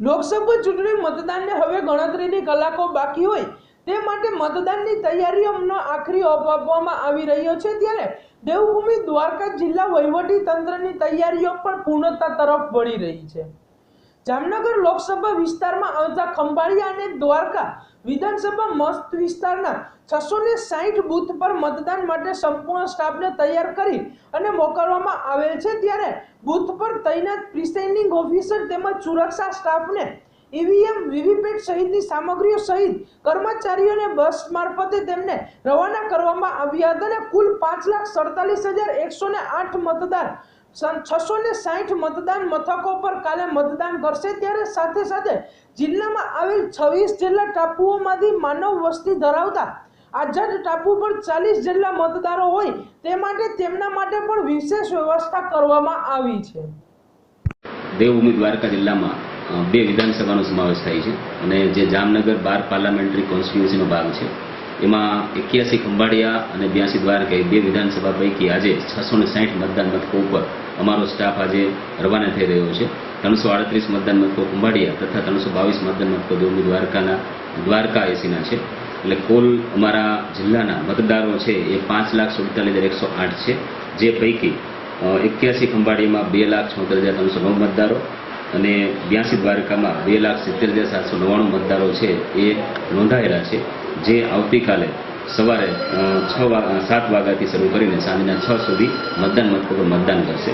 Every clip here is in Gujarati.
લોકસભા ચૂંટણી મતદાનને હવે ગણતરીની કલાકો બાકી હોય, તે માટે મતદાનની તૈયારીઓનો આખરી ઓપ આપવામાં આવી રહ્યો છે ત્યારે દેવભૂમિ દ્વારકા જિલ્લા વહીવટી તંત્રની તૈયારીઓ પણ પૂર્ણતા તરફ વળી રહી છે. જામનગર લોકસભા વિસ્તારમાં આવતા ખંભાળિયા અને દ્વારકા વિધાનસભા મસ્ત વિસ્તારના છસો ને સાહીઠ બૂથ પર મતદાન માટે સંપૂર્ણ સ્ટાફને તૈયાર કરી અને મોકલવામાં આવેલ છે. ત્યારે બૂથ પર તૈનાત પ્રિસાઇડિંગ ઓફિસર તેમજ સુરક્ષા સ્ટાફને ઈવીએમ, વીવીપેટ સહિતની સામગ્રીઓ સહિત કર્મચારીઓને બસ મારફતે તેમને રવાના કરવામાં આવ્યા હતા અને કુલ પાંચ લાખ સડતાલીસ હજાર એકસો ને આઠ મતદાર છસો ને સાહીઠ મતદાન મથકો પર કાલે મતદાન કરશે ત્યારે સાથે સાથે જિલ્લામાં આવેલ છવ્વીસ જેટલા ટાપુઓમાંથી માનવ વસ્તી ધરાવતા આઝાદ ટાપુ પર ચાલીસ જેટલા મતદારો હોય તે માટે તેમના માટે પણ વિશેષ વ્યવસ્થા કરવામાં આવી છે. દેવભૂમિ દ્વારકા જિલ્લામાં બે વિધાનસભાનો સમાવેશ થાય છે અને જે જામનગર બાર પાર્લામેન્ટરી કોન્સ્ટિટ્યુન્સીનો ભાગ છે. એમાં એક્યાસી ખંભાળિયા અને બ્યાસી દ્વારકા બે વિધાનસભા પૈકી આજે છસો ને સાહીઠ મતદાન મથકો ઉપર અમારો સ્ટાફ આજે રવાના થઈ રહ્યો છે. ત્રણસો આડત્રીસ મતદાન મથકો ખંભાળિયા તથા ત્રણસો બાવીસ મતદાન મથકો દેવની દ્વારકાના, દ્વારકા એસીના છે. એટલે કુલ અમારા જિલ્લાના મતદારો છે એ પાંચ લાખ સુડતાલીસ હજાર એકસો આઠ છે. જે પૈકી એક્યાસી ખંભાળીમાં બે લાખ છોતેર હજાર ત્રણસો નવ મતદારો અને બ્યાસી દ્વારકામાં બે લાખ સિત્તેર હજાર સાતસો નવ્વાણું મતદારો છે એ નોંધાયેલા છે. જે આવતીકાલે સવારે છ સાત વાગ્યાથી શરૂ કરીને સાંજના છ સુધી મતદાન મથકો મતદાન કરશે.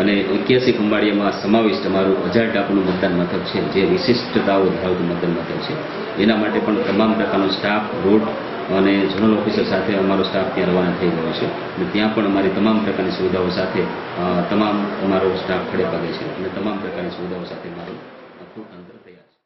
અને એક્યાસી ખંભાળિયામાં સમાવિષ્ટ અમારું હજાર ટાપુનું મતદાન મથક છે, જે વિશિષ્ટતાઓ ધરાવતું મતદાન મથક છે. એના માટે પણ તમામ પ્રકારનો સ્ટાફ, રોડ અને ઝોનલ ઓફિસર સાથે અમારો સ્ટાફ ત્યાં રવાના થઈ ગયો છે. અને ત્યાં પણ અમારી તમામ પ્રકારની સુવિધાઓ સાથે તમામ અમારો સ્ટાફ ખડે પગે છે. અને તમામ પ્રકારની સુવિધાઓ સાથે અમારું